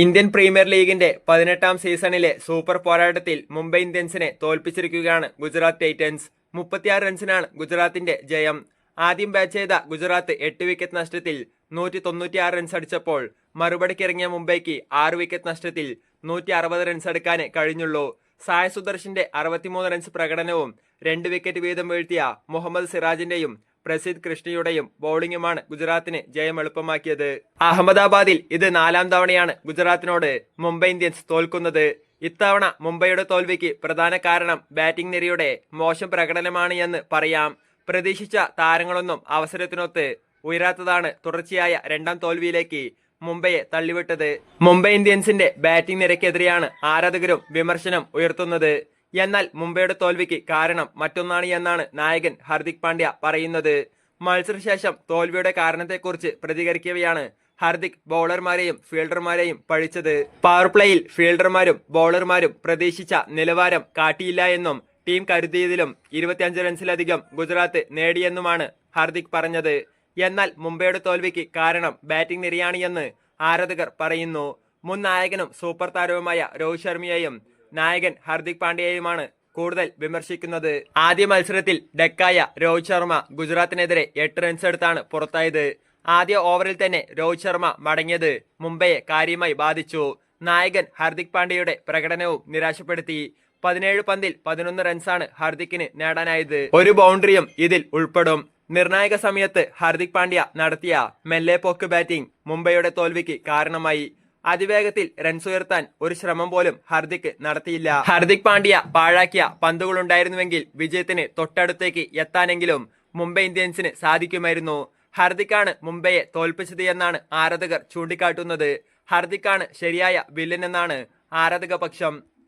Indian premier ലീഗിന്റെ പതിനെട്ടാം സീസണിലെ സൂപ്പർ പോരാട്ടത്തിൽ മുംബൈ ഇന്ത്യൻസിനെ തോൽപ്പിച്ചിരിക്കുകയാണ് ഗുജറാത്ത് ടൈറ്റൻസ്. മുപ്പത്തിയാറ് റൺസിനാണ് ഗുജറാത്തിന്റെ ജയം. ആദ്യം ബാറ്റ് ചെയ്ത ഗുജറാത്ത് എട്ട് വിക്കറ്റ് നഷ്ടത്തിൽ നൂറ്റി തൊണ്ണൂറ്റിയാറ് റൺസ് അടിച്ചപ്പോൾ മറുപടിക്ക് ഇറങ്ങിയ മുംബൈക്ക് ആറ് വിക്കറ്റ് നഷ്ടത്തിൽ നൂറ്റി അറുപത് റൺസ് എടുക്കാനേ കഴിഞ്ഞുള്ളൂ. സായ സുദർശന്റെ അറുപത്തിമൂന്ന് റൺസ് പ്രകടനവും രണ്ട് വിക്കറ്റ് വീതം വീഴ്ത്തിയ മുഹമ്മദ് സിറാജിന്റെയും പ്രസിദ് കൃഷ്ണയുടെയും ബൌളിംഗുമാണ് ഗുജറാത്തിന് ജയം എളുപ്പമാക്കിയത്. അഹമ്മദാബാദിൽ ഇത് നാലാം തവണയാണ് ഗുജറാത്തിനോട് മുംബൈ ഇന്ത്യൻസ് തോൽക്കുന്നത്. ഇത്തവണ മുംബൈയുടെ തോൽവിക്ക് പ്രധാന കാരണം ബാറ്റിംഗ് നിരയുടെ മോശം പ്രകടനമാണ് എന്ന് പറയാം. പ്രതീക്ഷിച്ച താരങ്ങളൊന്നും അവസരത്തിനൊത്ത് ഉയരാത്തതാണ് തുടർച്ചയായ രണ്ടാം തോൽവിയിലേക്ക് മുംബൈയെ തള്ളിവിട്ടത്. മുംബൈ ഇന്ത്യൻസിന്റെ ബാറ്റിംഗ് നിരക്കെതിരെയാണ് ആരാധകരും വിമർശനം ഉയർത്തുന്നത്. എന്നാൽ മുംബൈയുടെ തോൽവിക്ക് കാരണം മറ്റൊന്നാണ് എന്നാണ് നായകൻ ഹാർദിക് പാണ്ഡ്യ പറയുന്നത്. മത്സരശേഷം തോൽവിയുടെ കാരണത്തെക്കുറിച്ച് പ്രതികരിക്കവെയാണ് ഹാർദിക് ബൗളർമാരെയും ഫീൽഡർമാരെയും പഴിച്ചത്. പവർപ്ലേയിൽ ഫീൽഡർമാരും ബൗളർമാരും പ്രതീക്ഷിച്ച നിലവാരം കാട്ടിയില്ല എന്നും ടീം കരുതിയതിലും ഇരുപത്തിയഞ്ച് റൺസിലധികം ഗുജറാത്ത് നേടിയെന്നുമാണ് ഹാർദിക് പറഞ്ഞത്. എന്നാൽ മുംബൈയുടെ തോൽവിക്ക് കാരണം ബാറ്റിംഗ് നിരയാണിയെന്ന് ആരാധകർ പറയുന്നു. മുൻ നായകനും സൂപ്പർ താരവുമായ രോഹിത് ശർമ്മയെയും നായകൻ ഹർദിക് പാണ്ഡ്യയുമാണ് കൂടുതൽ വിമർശിക്കുന്നത്. ആദ്യ മത്സരത്തിൽ ഡെക്കായ രോഹിത് ശർമ്മ ഗുജറാത്തിനെതിരെ എട്ട് റൺസ് എടുത്താണ് പുറത്തായത്. ആദ്യ ഓവറിൽ തന്നെ രോഹിത് ശർമ്മ മടങ്ങിയത് മുംബൈയെ കാര്യമായി ബാധിച്ചു. നായകൻ ഹർദിക് പാണ്ഡ്യയുടെ പ്രകടനവും നിരാശപ്പെടുത്തി. പതിനേഴ് പന്തിൽ പതിനൊന്ന് റൺസാണ് ഹർദിക്കിന് നേടാനായത്. ഒരു ബൗണ്ടറിയും ഇതിൽ ഉൾപ്പെടും. നിർണായക സമയത്ത് ഹർദിക് പാണ്ഡ്യ നടത്തിയ മെല്ലെ പോക്ക് ബാറ്റിംഗ് മുംബൈയുടെ തോൽവിക്ക് കാരണമായി. അതിവേഗത്തിൽ റൺസ് ഉയർത്താൻ ഒരു ശ്രമം പോലും ഹർദിക് നടത്തിയില്ല. ഹർദിക് പാണ്ഡ്യ പാഴാക്കിയ പന്തുകളുണ്ടായിരുന്നുവെങ്കിൽ വിജയത്തിന് തൊട്ടടുത്തേക്ക് എത്താനെങ്കിലും മുംബൈ ഇന്ത്യൻസിന് സാധിക്കുമായിരുന്നു. ഹർദിക്കാണ് മുംബൈയെ തോൽപ്പിച്ചത് എന്നാണ് ആരാധകർ ചൂണ്ടിക്കാട്ടുന്നത്. ഹർദിക്കാണ് ശരിയായ വില്ലൻ എന്നാണ് ആരാധക പക്ഷം